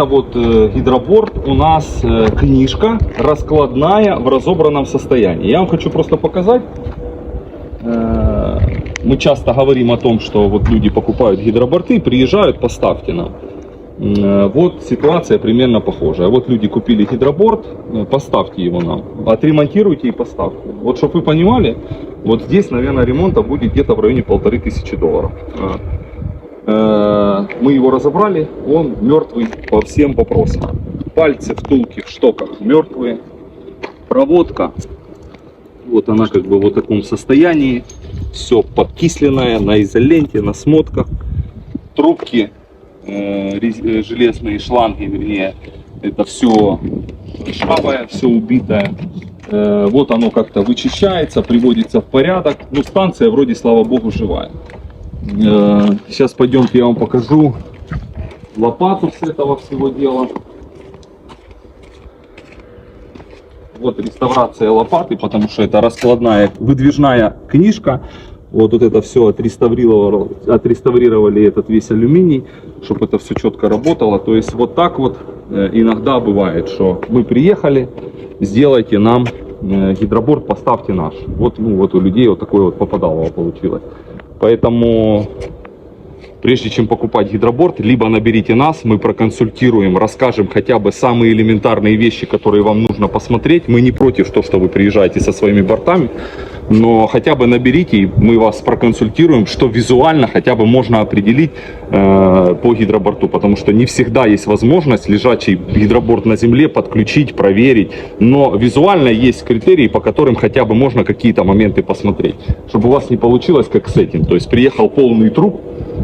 Вот э, гидроборд у нас э, книжка раскладная в разобранном состоянии. Я вам хочу просто показать. Э, Мы часто говорим о том, что вот люди покупают гидроборты, приезжают, поставьте нам. Вот ситуация примерно похожая. Вот люди купили гидроборд, поставьте его нам. Отремонтируйте и поставьте. Вот чтобы вы понимали, вот здесь, наверное, ремонта будет где-то в районе полторы тысячи долларов. Э, Мы его разобрали, он мертвый по всем вопросам. Пальцы, втулки в штоках мертвые. Проводка, вот она как бы в вот таком состоянии. Все подкисленное, на изоленте, на смотках. Трубки, э, э, железные шланги, вернее, это все ржавое, все убитое. Вот оно как-то вычищается, приводится в порядок. Ну, станция вроде, слава богу, живая. Э, Сейчас пойдемте, я вам покажу лопату с этого всего дела. Вот реставрация лопаты, потому что это раскладная, выдвижная книжка. Вот, вот это все отреставрировали, отреставрировали этот весь алюминий, чтобы это все четко работало. То есть вот так вот э, иногда бывает, что мы приехали, сделайте нам э, гидроборд, поставьте наш. Вот, ну, вот у людей вот такое вот попадало получилось. Поэтому прежде чем покупать гидроборд, либо наберите нас, мы проконсультируем, расскажем хотя бы самые элементарные вещи, которые вам нужно посмотреть. Мы не против того, что вы приезжаете со своими бортами, но хотя бы наберите, и мы вас проконсультируем, что визуально хотя бы можно определить э, по гидроборту, потому что не всегда есть возможность лежачий гидроборд на земле подключить, проверить, но визуально есть критерии, по которым хотя бы можно какие-то моменты посмотреть, чтобы у вас не получилось как с этим, то есть приехал полный труп,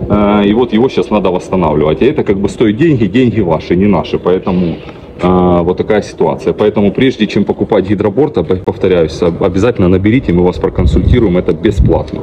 э, и вот его сейчас надо восстанавливать, а это как бы стоит деньги, деньги ваши, не наши, поэтому э, вот такая ситуация. Поэтому прежде чем покупать гидроборд, повторяюсь, об- обязательно наберите, мы вас проконсультируем, это бесплатно.